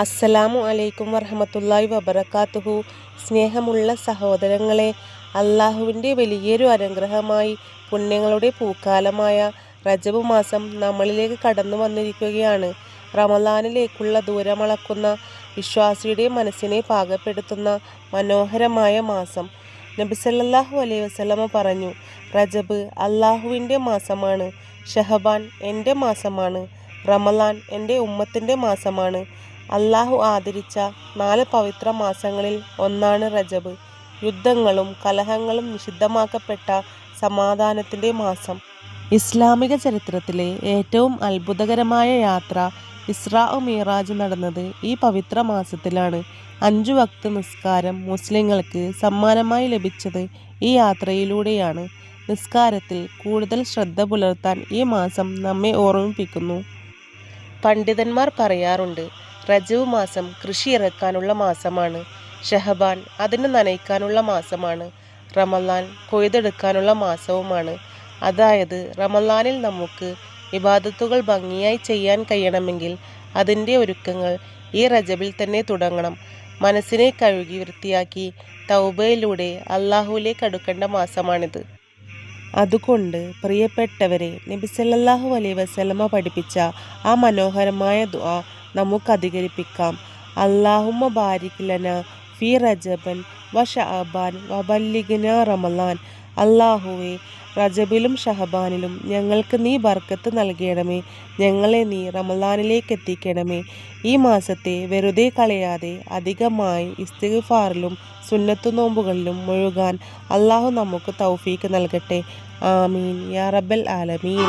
അസ്സലാമു അലൈക്കും വറഹമത്തല്ലാഹി വബറകാതുഹു സ്നേഹമുള്ള സഹോദരങ്ങളെ അള്ളാഹുവിന്റെ വലിയൊരു അനുഗ്രഹമായി പുണ്യങ്ങളുടെ പൂക്കാലമായ റജബ് മാസം നമ്മളിലേക്ക് കടന്നു വന്നിരിക്കുകയാണ്. റമലാനിലേക്കുള്ള ദൂരമളക്കുന്ന വിശ്വാസിയുടെ മനസ്സിനെ പാകപ്പെടുത്തുന്ന മനോഹരമായ മാസം. നബിസല്ലാഹു അലൈഹി വസല്ലമ പറഞ്ഞു റജബ് അള്ളാഹുവിന്റെ മാസമാണ്. ഷഹബാൻ എന്റെ മാസമാണ്. റമലാൻ എന്റെ ഉമ്മത്തിന്റെ മാസമാണ്. അള്ളാഹു ആദരിച്ച നാല് പവിത്ര മാസങ്ങളിൽ ഒന്നാണ് റജബ്. യുദ്ധങ്ങളും കലഹങ്ങളും നിഷിദ്ധമാക്കപ്പെട്ട സമാധാനത്തിന്റെ മാസം. ഇസ്ലാമിക ചരിത്രത്തിലെ ഏറ്റവും അത്ഭുതകരമായ യാത്ര ഇസ്രാ മീറാജ് നടന്നത് ഈ പവിത്ര മാസത്തിലാണ്. അഞ്ചു വക്ത് നിസ്കാരം മുസ്ലിങ്ങൾക്ക് സമ്മാനമായി ലഭിച്ചത് ഈ യാത്രയിലൂടെയാണ്. നിസ്കാരത്തിൽ കൂടുതൽ ശ്രദ്ധ പുലർത്താൻ ഈ മാസം നമ്മെ ഓർമ്മിപ്പിക്കുന്നു. പണ്ഡിതന്മാർ പറയാറുണ്ട് റജവ് മാസം കൃഷി ഇറക്കാനുള്ള മാസമാണ്. ഷഹബാൻ അതിനെ നനയ്ക്കാനുള്ള മാസമാണ്. റമലാൻ കൊയ്തെടുക്കാനുള്ള മാസവുമാണ്. അതായത് റമലാനിൽ നമുക്ക് ഇബാദത്തുകൾ ഭംഗിയായി ചെയ്യാൻ കഴിയണമെങ്കിൽ അതിന്റെ ഒരുക്കങ്ങൾ ഈ റജബിൽ തന്നെ തുടങ്ങണം. മനസ്സിനെ കഴുകി വൃത്തിയാക്കി തൗബയിലൂടെ അള്ളാഹുവിലേക്ക് അടുക്കേണ്ട മാസമാണിത്. അതുകൊണ്ട് പ്രിയപ്പെട്ടവരെ നബിസല്ലാഹു അലൈ അലൈഹി വസല്ലമ പഠിപ്പിച്ച ആ മനോഹരമായ ദുആ നമുക്ക് അധികരിപ്പിക്കാം അല്ലാഹുമ്മ ബാരിക് ലന ഫി റജബൻ വ ഷഅബാൻ വബല്ലിഗ്ന റമലാൻ. അള്ളാഹുവെ റജബിലും ഷഹബാനിലും ഞങ്ങൾക്ക് നീ ബർക്കത്ത് നൽകണമേ. ഞങ്ങളെ നീ റമലാനിലേക്ക് എത്തിക്കണമേ. ഈ മാസത്തെ വെറുതെ കളയാതെ അധികമായി ഇസ്തിഗ്ഫാറിലും സുന്നത്തു നോമ്പുകളിലും മുഴുകാൻ അള്ളാഹു നമുക്ക് തൗഫീക്ക് നൽകട്ടെ. ആമീൻ. യാ റബ്ബൽ ആലമീൻ.